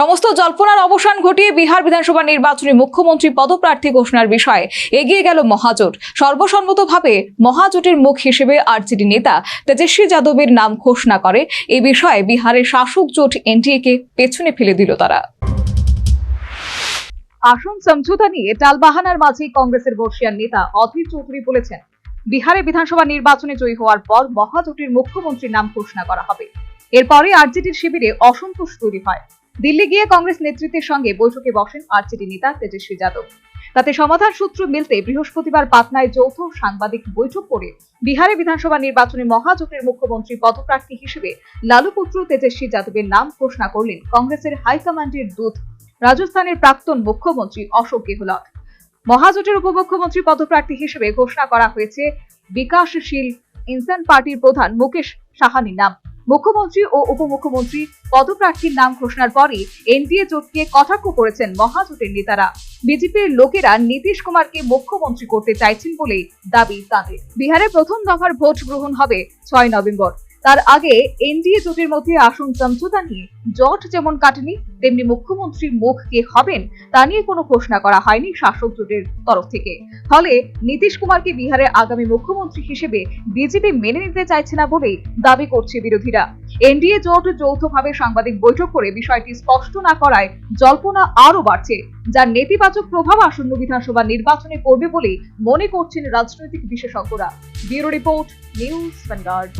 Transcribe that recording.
সমস্ত জল্পনার অবসান ঘটিয়ে বিহার বিধানসভা নির্বাচনে মুখ্যমন্ত্রী পদপ্রার্থী ঘোষণার বিষয়ে এগিয়ে গেল মহাজোট। সর্বসম্মতভাবে মহাজোটের মুখ হিসেবে আরজেডি নেতা তেজস্বী যাদবের নাম ঘোষণা করে। এ বিষয়ে বিহারের শাসক জোট এনডিএকে পেছনে ফেলে দিল তারা। আসন সমঝোতা নিয়ে টালবাহানার মাঝেই কংগ্রেসের বর্ষিয়ান নেতা অধীর চৌধুরী বলেছেন, বিহারে বিধানসভা নির্বাচনে জয়ী হওয়ার পর মহাজোটের মুখ্যমন্ত্রীর নাম ঘোষণা করা হবে। এরপরে আরজেডির শিবিরে অসন্তোষ তৈরি হয়। দিল্লি গিয়ে কংগ্রেস নেতৃত্বের সঙ্গে বৈঠকে বসেন আরজেডি নেতা তেজস্বী যাদব। তাতে সমাধান সূত্র মিলতে বৃহস্পতিবার পাটনায় যৌথ সাংবাদিক বৈঠক করে বিহারে বিধানসভা নির্বাচনে মহাজোটের মুখ্যমন্ত্রী পদপ্রার্থী হিসেবে লালুপুত্র তেজস্বী যাদবের নাম ঘোষণা করলেন কংগ্রেসের হাইকমান্ডের দূত, রাজস্থানের প্রাক্তন মুখ্যমন্ত্রী অশোক গেহলট। মহাজোটের উপমুখ্যমন্ত্রী পদপ্রার্থী হিসেবে ঘোষণা করা হয়েছে বিকাশশীল ইনসান পার্টির প্রধান মুকেশ সাহানির নাম। মুখ্যমন্ত্রী ও উপমুখ্যমন্ত্রী পদপ্রার্থীর নাম ঘোষণার পরে এনডিএ জোটকে কটাক্ষ করেছেন মহাজোটের নেতারা। বিজেপির লোকেরা নীতিশ কুমারকে মুখ্যমন্ত্রী করতে চাইছেন বলে দাবি তাঁদের। বিহারে প্রথম দফার ভোট গ্রহণ হবে ছয় নভেম্বর। তার আগে এনডিএ জোটের মধ্যে আসন সমঝোতা নিয়ে জট যেমন কাটেনি তেমনি মুখ্যমন্ত্রীর মুখ কে হবেন তা নিয়ে কোনো ঘোষণা করা হয়নি শাসক জোটের তরফ থেকে। ফলে নীতিশ কুমারকে বিহারে আগামী মুখ্যমন্ত্রী হিসেবে বিজেপি মেনে নিতে চাইছে না বলেই দাবি করছে বিরোধীরা। এনডিএ জোট যৌথভাবে সাংবাদিক বৈঠক করে বিষয়টি স্পষ্ট না করায় জল্পনা আরও বাড়ছে, যার নেতিবাচক প্রভাব আসন্ন বিধানসভা নির্বাচনে পড়বে বলেই মনে করছেন রাজনৈতিক বিশেষজ্ঞরা। Bureau report, news Vanguard.